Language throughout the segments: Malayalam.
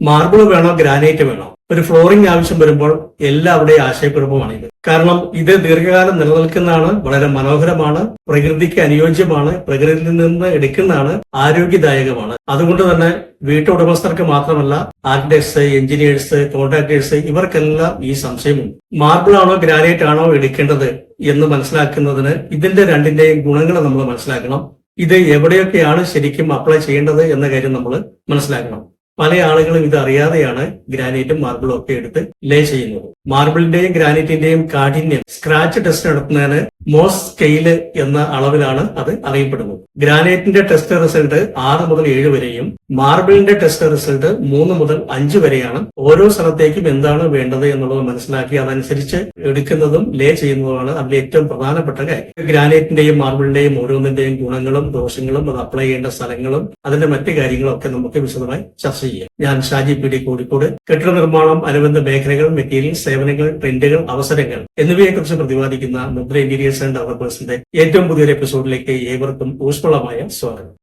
മാർബിൾ വേണോ ഗ്രാനൈറ്റ് വേണോ? ഒരു ഫ്ലോറിംഗ് ആവശ്യം വരുമ്പോൾ എല്ലാവരുടെയും ആശയക്കുഴപ്പമാണ് ഇത് കാരണം ഇത് ദീർഘകാലം നിലനിൽക്കുന്നതാണ് വളരെ മനോഹരമാണ് പ്രകൃതിക്ക് അനുയോജ്യമാണ് പ്രകൃതിയിൽ നിന്ന് എടുക്കുന്നതാണ് ആരോഗ്യദായകമാണ്. അതുകൊണ്ട് തന്നെ വീട്ടുടമസ്ഥർക്ക് മാത്രമല്ല ആർക്കിടെക്ട്സ് എഞ്ചിനീയേഴ്സ് കോൺട്രാക്ടേഴ്സ് ഇവർക്കെല്ലാം ഈ സംശയമുണ്ട്. മാർബിൾ ആണോ ഗ്രാനൈറ്റ് ആണോ എടുക്കേണ്ടത് എന്ന് മനസ്സിലാക്കുന്നതിന് ഇതിന്റെ രണ്ടിന്റെയും ഗുണങ്ങൾ നമ്മൾ മനസ്സിലാക്കണം. ഇത് എവിടെയൊക്കെയാണ് ശരിക്കും അപ്ലൈ ചെയ്യേണ്ടത് എന്ന കാര്യം നമ്മൾ മനസ്സിലാക്കണം. പല ആളുകളും ഇത് അറിയാതെയാണ് ഗ്രാനൈറ്റും മാർബിളും ഒക്കെ എടുത്ത് ലേ ചെയ്യുന്നത്. മാർബിളിന്റെയും ഗ്രാനൈറ്റിന്റെയും കാഠിന്യം സ്ക്രാച്ച് ടെസ്റ്റ് നടത്തുന്നതിന് മോസ് സ്കെയിൽ എന്ന അളവിലാണ് അത് അറിയപ്പെടുന്നത്. ഗ്രാനൈറ്റിന്റെ ടെസ്റ്റ് റിസൾട്ട് ആറ് മുതൽ ഏഴ് വരെയും മാർബിളിന്റെ ടെസ്റ്റ് റിസൾട്ട് മൂന്ന് മുതൽ അഞ്ച് വരെയാണ്. ഓരോ സ്ഥലത്തേക്കും എന്താണ് വേണ്ടത് എന്നുള്ളത് മനസ്സിലാക്കി അതനുസരിച്ച് എടുക്കുന്നതും ലേ ചെയ്യുന്നതുമാണ് അതിൽ ഏറ്റവും പ്രധാനപ്പെട്ട കാര്യം. ഗ്രാനൈറ്റിന്റെയും മാർബിളിന്റെയും ഓരോന്നിന്റെയും ഗുണങ്ങളും ദോഷങ്ങളും അത് അപ്ലൈ ചെയ്യേണ്ട സ്ഥലങ്ങളും അതിന്റെ മറ്റു കാര്യങ്ങളും ഒക്കെ നമുക്ക് വിശദമായി ചർച്ച ചെയ്യാം. ഞാൻ ഷാജി പി ഡി കോഴിക്കോട്. കെട്ടിട നിർമ്മാണം അനുബന്ധ മേഖലകൾ മെറ്റീരിയൽ സേവനങ്ങൾ ട്രെൻഡുകൾ അവസരങ്ങൾ എന്നിവയെക്കുറിച്ച് പ്രതിപാദിക്കുന്ന മുദ്ര ഇന്റീരിയേഴ്സ് ആൻഡ് ഡെവലപ്പേഴ്സിന്റെ ഏറ്റവും പുതിയൊരു എപ്പിസോഡിലേക്ക് ഏവർക്കും ഊഷ്മളമായ സ്വാഗതം.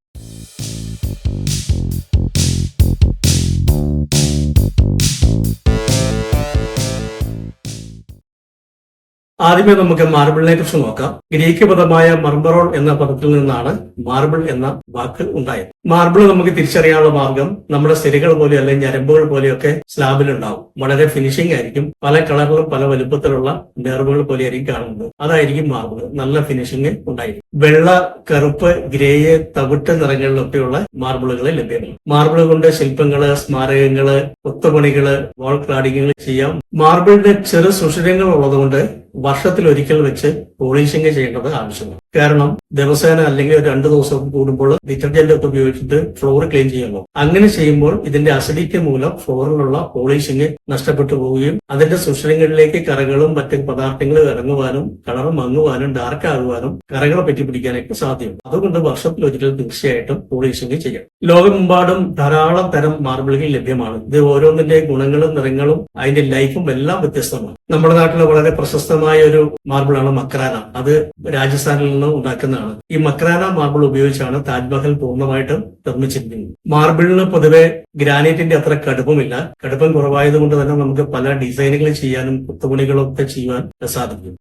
ആദ്യമേ നമുക്ക് മാർബിളിനെ കുറിച്ച് നോക്കാം. ഗ്രീക്ക് പദമായ മർമറോൾ എന്ന പദത്തിൽ നിന്നാണ് മാർബിൾ എന്ന വാക്ക് ഉണ്ടായത്. മാർബിൾ നമുക്ക് തിരിച്ചറിയാനുള്ള മാർഗം നമ്മുടെ സ്ഥിരകൾ പോലെ അല്ലെങ്കിൽ ഞരമ്പുകൾ പോലെയൊക്കെ സ്ലാബിലുണ്ടാവും വളരെ ഫിനിഷിംഗ് ആയിരിക്കും. പല കളറിലും പല വലുപ്പത്തിലുള്ള നേർവുകൾ പോലെ ആയിരിക്കും കാണുന്നത്. അതായിരിക്കും മാർബിൾ. നല്ല ഫിനിഷിംഗ് ഉണ്ടായിരിക്കും. വെള്ള കറുപ്പ് ഗ്രേയ് തവിട്ട് നിറങ്ങളിലൊക്കെയുള്ള മാർബിളുകൾ ലഭ്യമാണ്. മാർബിൾ കൊണ്ട് ശില്പങ്ങൾ സ്മാരകങ്ങൾ കൊത്തുപണികൾ വാൾ ക്ലാഡിങ്ങുകൾ ചെയ്യാം. മാർബിളിന്റെ ചെറു സുഷിരങ്ങൾ ഉള്ളതുകൊണ്ട് വർഷത്തിൽ ഒരിക്കൽ വെച്ച് പോളിഷിംഗ് ചെയ്യേണ്ടത് ആവശ്യമാണ്. കാരണം ദിവസേന അല്ലെങ്കിൽ രണ്ടു ദിവസം കൂടുമ്പോൾ ഡിറ്റർജന്റ് ഒക്കെ ഉപയോഗിച്ചിട്ട് ഫ്ലോർ ക്ലീൻ ചെയ്യുമ്പോൾ അങ്ങനെ ചെയ്യുമ്പോൾ ഇതിന്റെ അസിഡിറ്റി മൂലം ഫ്ലോറിലുള്ള പോളിഷിംഗ് നഷ്ടപ്പെട്ടു പോവുകയും അതിന്റെ സുഷിരങ്ങളിലേക്ക് കറകളും മറ്റ് പദാർത്ഥങ്ങളും ഇറങ്ങുവാനും കളർ മങ്ങുവാനും ഡാർക്ക് ആകുവാനും കറകളെ പറ്റിപ്പിടിക്കാനൊക്കെ സാധ്യതയുണ്ട് അതുകൊണ്ട് വർഷത്തിൽ ഒരിക്കൽ തീർച്ചയായിട്ടും പോളിഷിംഗ് ചെയ്യണം. ലോകമെമ്പാടും ധാരാളം തരം മാർബിളുകൾ ലഭ്യമാണ്. ഇത് ഓരോന്നിന്റെ ഗുണങ്ങളും നിറങ്ങളും അതിന്റെ ലൈഫും എല്ലാം വ്യത്യസ്തമാണ്. നമ്മുടെ നാട്ടിലെ വളരെ പ്രശസ്തമായ ഒരു മാർബിളാണ് മക്രാന. അത് രാജസ്ഥാനിൽ നിന്ന് ഉണ്ടാക്കുന്നതാണ്. ഈ മക്രാന മാർബിൾ ഉപയോഗിച്ചാണ് താജ്മഹൽ പൂർണമായിട്ടും നിർമ്മിച്ചിരിക്കുന്നത്. മാർബിളിന് പൊതുവെ ഗ്രാനൈറ്റിന്റെ അത്ര കടുപ്പമില്ല. കടുപ്പം കുറവായതുകൊണ്ട് തന്നെ നമുക്ക് പല ഡിസൈനുകൾ ചെയ്യാനും കുത്തുപണികളൊക്കെ ചെയ്യാൻ സാധിക്കും.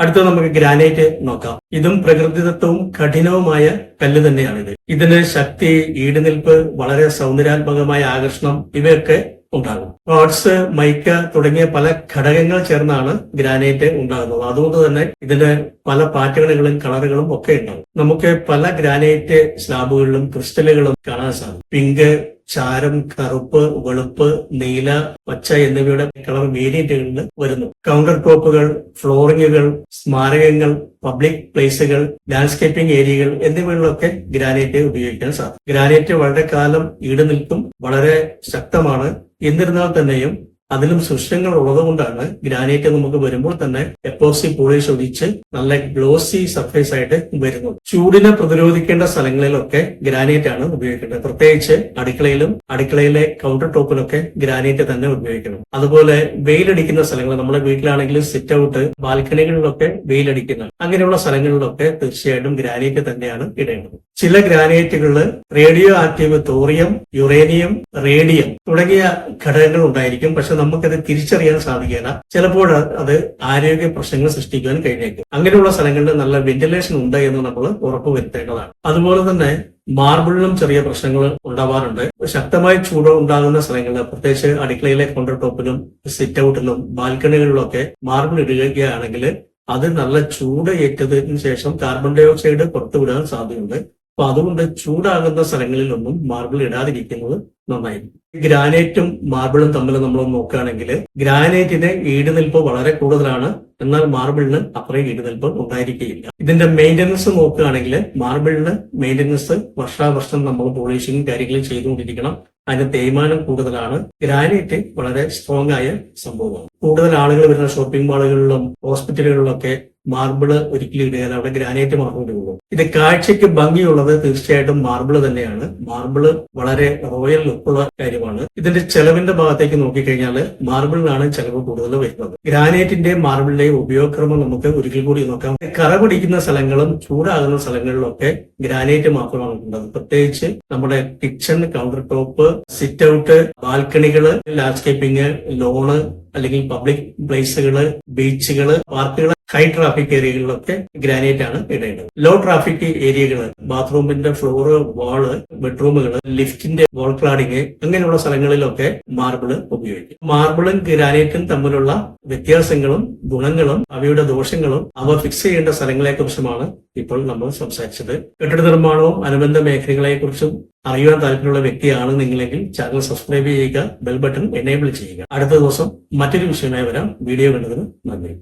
അടുത്ത നമുക്ക് ഗ്രാനൈറ്റ് നോക്കാം. ഇതും പ്രകൃതിദത്തവും കഠിനവുമായ കല്ല് തന്നെയാണിത്. ഇതിന് ശക്തി ഈടുനിൽപ്പ് വളരെ സൗന്ദര്യാത്മകമായ ആകർഷണം ഇവയൊക്കെ ഉണ്ടാകും. ക്വാർട്സ് മൈക്ക തുടങ്ങിയ പല ഘടകങ്ങൾ ചേർന്നാണ് ഗ്രാനൈറ്റ് ഉണ്ടാകുന്നത്. അതുകൊണ്ട് തന്നെ ഇതിന് പല പാറ്റേണുകളും കളറുകളും ഒക്കെ ഉണ്ടാകും. നമുക്ക് പല ഗ്രാനൈറ്റ് സ്ലാബുകളിലും ക്രിസ്റ്റലുകളും കാണാൻ സാധിക്കും. പിങ്ക് ചാരം കറുപ്പ് വെളുപ്പ് നീല പച്ച എന്നിവയുടെ കളർ വേരിയന്റുകളിൽ വരുന്നു. കൗണ്ടർ ടോപ്പുകൾ ഫ്ലോറിങ്ങുകൾ സ്മാരകങ്ങൾ പബ്ലിക് പ്ലേസുകൾ ലാൻഡ്സ്കേപ്പിംഗ് ഏരിയകൾ എന്നിവയിലൊക്കെ ഗ്രാനൈറ്റ് ഉപയോഗിക്കാൻ സാധിക്കും. ഗ്രാനൈറ്റ് വളരെ കാലം ഈടുനിൽക്കും വളരെ ശക്തമാണ്. എന്നിരുന്നാൽ തന്നെയും അതിലും സൃഷ്ടങ്ങൾ ഉള്ളതുകൊണ്ടാണ് ഗ്രാനൈറ്റ് നമുക്ക് വരുമ്പോൾ തന്നെ എപ്പോസി പോളിഷ് ഒഴിച്ച് നല്ല ഗ്ലോസി സർഫേസ് ആയിട്ട് വരുന്നു ചൂടിനെ പ്രതിരോധിക്കേണ്ട സ്ഥലങ്ങളിലൊക്കെ ഗ്രാനൈറ്റ് ആണ് ഉപയോഗിക്കേണ്ടത്. പ്രത്യേകിച്ച് അടുക്കളയിലും അടുക്കളയിലെ കൗണ്ടർ ടോപ്പിലൊക്കെ ഗ്രാനൈറ്റ് തന്നെ ഉപയോഗിക്കണം. അതുപോലെ വെയിലടിക്കുന്ന സ്ഥലങ്ങൾ നമ്മുടെ വീട്ടിലാണെങ്കിലും സിറ്റ് ഔട്ട് ബാൽക്കണികളിലൊക്കെ വെയിലടിക്കുന്ന അങ്ങനെയുള്ള സ്ഥലങ്ങളിലൊക്കെ തീർച്ചയായിട്ടും ഗ്രാനൈറ്റ് തന്നെയാണ് ഇടേണ്ടത്. ചില ഗ്രാനൈറ്റുകളിൽ radioactive thorium uranium radium തുടങ്ങിയ ഘടകങ്ങൾ ഉണ്ടായിരിക്കും. പക്ഷെ നമുക്കത് തിരിച്ചറിയാൻ സാധിക്കില്ല ചിലപ്പോൾ അത് ആരോഗ്യ പ്രശ്നങ്ങൾ സൃഷ്ടിക്കാൻ കഴിഞ്ഞേക്കും. അങ്ങനെയുള്ള സ്ഥലങ്ങളിൽ നല്ല വെന്റിലേഷൻ ഉണ്ട് എന്ന് നമ്മൾ ഉറപ്പുവരുത്തേണ്ടതാണ് അതുപോലെ തന്നെ മാർബിളിലും ചെറിയ പ്രശ്നങ്ങൾ ഉണ്ടാവാറുണ്ട്. ശക്തമായ ചൂട് ഉണ്ടാകുന്ന സ്ഥലങ്ങളിൽ പ്രത്യേകിച്ച് അടുക്കളയിലെ കൗണ്ടർ ടോപ്പിലും സിറ്റ് ഔട്ടിലും ബാൽക്കണികളിലൊക്കെ മാർബിൾ ഇടുകയാണെങ്കിൽ അത് നല്ല ചൂട് ഏറ്റതിന് ശേഷം കാർബൺ ഡൈ ഓക്സൈഡ് പുറത്തുവിടാൻ സാധ്യതയുണ്ട്. അപ്പൊ അതുകൊണ്ട് ചൂടാകുന്ന സ്ഥലങ്ങളിലൊന്നും മാർബിൾ ഇടാതിരിക്കുന്നത് നന്നായിരിക്കും. ഗ്രാനൈറ്റും മാർബിളും തമ്മിൽ നമ്മൾ നോക്കുകയാണെങ്കിൽ ഗ്രാനൈറ്റിന് ഈടുനിൽപ്പ് വളരെ കൂടുതലാണ്. എന്നാൽ മാർബിളിന് അത്രയും ഈടുനിൽപ്പ് ഉണ്ടായിരിക്കുകയില്ല. ഇതിന്റെ മെയിന്റനൻസ് നോക്കുകയാണെങ്കിൽ മാർബിളിന് മെയിന്റനൻസ് വർഷാവർഷം നമ്മൾ പോളിഷിംഗ് കാര്യങ്ങളും ചെയ്തുകൊണ്ടിരിക്കണം. അതിന് തേയ്മാനം കൂടുതലാണ്. ഗ്രാനൈറ്റ് വളരെ സ്ട്രോങ് ആയ സംഭവമാണ്. കൂടുതൽ ആളുകൾ വരുന്ന ഷോപ്പിംഗ് മാളുകളിലും ഹോസ്പിറ്റലുകളിലൊക്കെ മാർബിൾ ഒരിക്കലും ഇടുകയില്ല. അവിടെ ഗ്രാനൈറ്റ് മാത്രമേ ഇടുകയുള്ളൂ. ഇത് കാഴ്ചയ്ക്ക് ഭംഗിയുള്ളത് തീർച്ചയായിട്ടും മാർബിൾ തന്നെയാണ്. മാർബിൾ വളരെ റോയൽ ലുക്കുള്ള കാര്യമാണ്. ഇതിന്റെ ചെലവിന്റെ ഭാഗത്തേക്ക് നോക്കിക്കഴിഞ്ഞാൽ മാർബിളിനാണ് ചെലവ് കൂടുതൽ വരുന്നത്. ഗ്രാനൈറ്റിന്റെയും മാർബിളിന്റെയും ഉപയോഗക്രമം നമുക്ക് ഒരിക്കൽ കൂടി നോക്കാം. കറ പിടിക്കുന്ന സ്ഥലങ്ങളും ചൂടാകുന്ന സ്ഥലങ്ങളിലൊക്കെ ഗ്രാനൈറ്റ് മാത്രമാണ് ഉള്ളത്. പ്രത്യേകിച്ച് നമ്മുടെ kitchen counter top sit out ബാൽക്കണികൾ landscaping lawn അല്ലെങ്കിൽ പബ്ലിക് പ്ലേസുകൾ ബീച്ചുകൾ പാർക്കുകൾ ഹൈ ട്രാഫിക് ഏരിയകളിലൊക്കെ ഗ്രാനൈറ്റ് ആണ് ഇടേണ്ടത്. ലോ ട്രാഫിക് ഏരിയകൾ ബാത്റൂമിന്റെ ഫ്ലോറ് വാൾ ബെഡ്റൂമുകൾ ലിഫ്റ്റിന്റെ വാൾ ക്ലാഡിങ് അങ്ങനെയുള്ള സ്ഥലങ്ങളിലൊക്കെ മാർബിൾ ഉപയോഗിക്കും. മാർബിളും ഗ്രാനൈറ്റും തമ്മിലുള്ള വ്യത്യാസങ്ങളും ഗുണങ്ങളും അവയുടെ ദോഷങ്ങളും അവ ഫിക്സ് ചെയ്യേണ്ട സ്ഥലങ്ങളെ കുറിച്ചുമാണ് ഇപ്പോൾ നമ്മൾ സംസാരിച്ചത്. കെട്ടിട നിർമ്മാണവും അനുബന്ധ മേഖലകളെ കുറിച്ചും അറിയുവാൻ താല്പര്യമുള്ള വ്യക്തിയാണ് നിങ്ങളെങ്കിൽ ചാനൽ സബ്സ്ക്രൈബ് ചെയ്യുക ബെൽ ബട്ടൺ എനേബിൾ ചെയ്യുക. അടുത്ത ദിവസം മറ്റൊരു വിഷയമായി വരാം. വീഡിയോ കണ്ടതിന് നന്ദി.